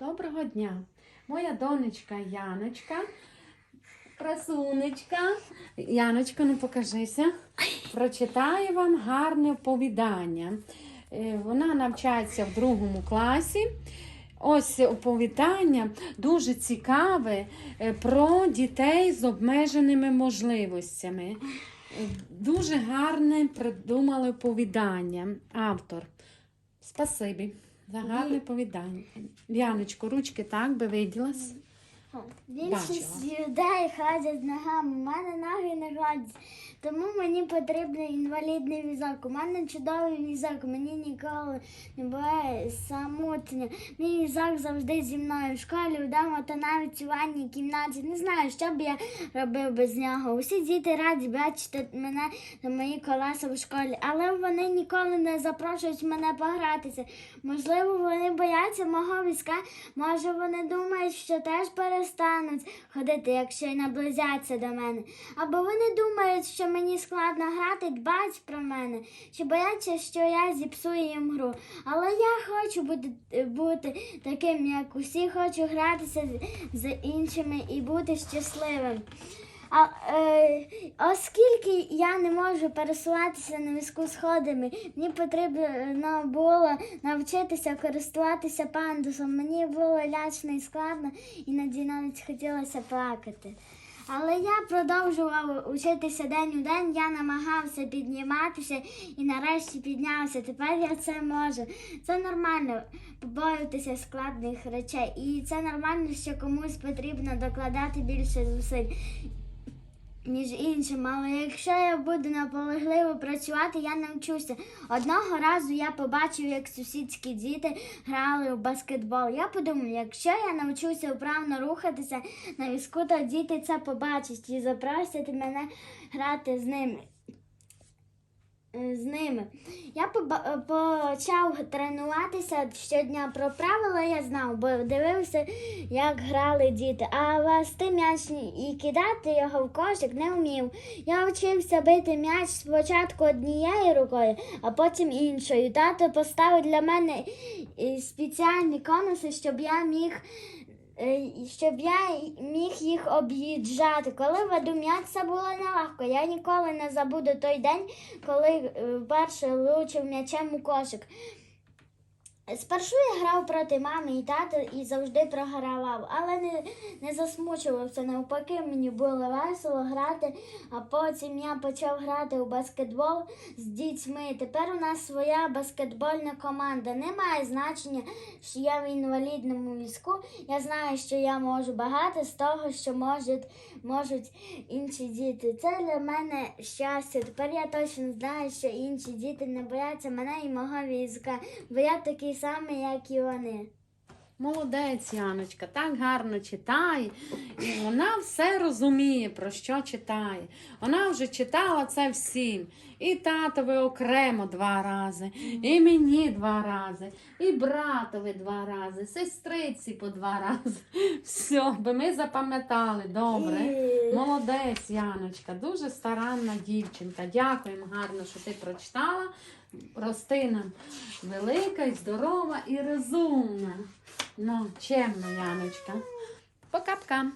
Доброго дня! Моя донечка Яночка, красунечка. Яночко, не покажися. Прочитає вам гарне оповідання. Е, Вона навчається в другому класі. Ось оповідання дуже цікаве е, про дітей з обмеженими можливостями. Дуже гарне придумали оповідання. Автор. Спасибі за повідання. Яночко, ручки так би виділась. Більшість людей ходять ногами, у мене ноги не ходять. Тому мені потрібен інвалідний візок. У мене чудовий візок, мені ніколи не буває самотня. Мій візок завжди зі мною в школі, вдома та навіть у ванній кімнаті. Не знаю, що б я робив без нього. Усі діти раді бачити мене та мої колеса в школі, але вони ніколи не запрошують мене погратися. Можливо, вони бояться мого візка, може вони думають, що теж перестануть ходити, якщо й наблизяться до мене. Або вони думають, що мені складно грати, дбають про мене, чи бояться, що я зіпсую їм гру. Але я хочу бути, бути таким, як усі, хочу гратися з, іншими і бути щасливим. А, е, оскільки я не можу пересуватися на візку сходами, мені потрібно було навчитися користуватися пандусом. Мені було лячно і складно, іноді навіть хотілося плакати. Але я продовжував учитися день у день, я намагався підніматися і нарешті піднявся. Тепер я це можу. Це нормально побоюватися складних речей. І це нормально, що комусь потрібно докладати більше зусиль ніж іншим. Але якщо я буду наполегливо працювати, я навчуся. Одного разу я побачив, як сусідські діти грали в баскетбол. Я подумав, якщо я навчуся вправно рухатися на візку, то діти це побачать і запросять мене грати з ними. Е, З ними. Я е, почав тренуватися щодня про правила я знав, бо дивився, як грали діти. А вести м'яч і кидати його в кошик не вмів. Я вчився бити м'яч спочатку однією рукою, а потім іншою. Тато поставив для мене е, спеціальні конуси, щоб я міг. Е, Щоб я міг їх об'їжджати. Коли це було нелегко. Я ніколи не забуду той день, коли е, вперше влучив м'ячем у кошик. Спершу я грав проти мами і тата і завжди програвав, але не, не засмучувався. Навпаки, мені було весело грати, а потім я почав грати у баскетбол з дітьми. Тепер у нас своя баскетбольна команда. Немає значення, що я в інвалідному візку. Я знаю, що я можу багато з того, що можуть, можуть інші діти. Це для мене щастя. Тепер я точно знаю, що інші діти не бояться мене і мого візка, бо я такий самий, як і вони. Молодець, Яночка, так гарно читає. І вона все розуміє, про що читає. Вона вже читала це всім. І татові окремо два рази, і мені два рази, і братові два рази, сестриці по два рази. Все, би ми запам'ятали добре. Молодець, Яночка, дуже старанна дівчинка. Дякуємо гарно, що ти прочитала. Рости нам велика, і здорова і розумна. Ну, чемно, Яночка. Пока-пока.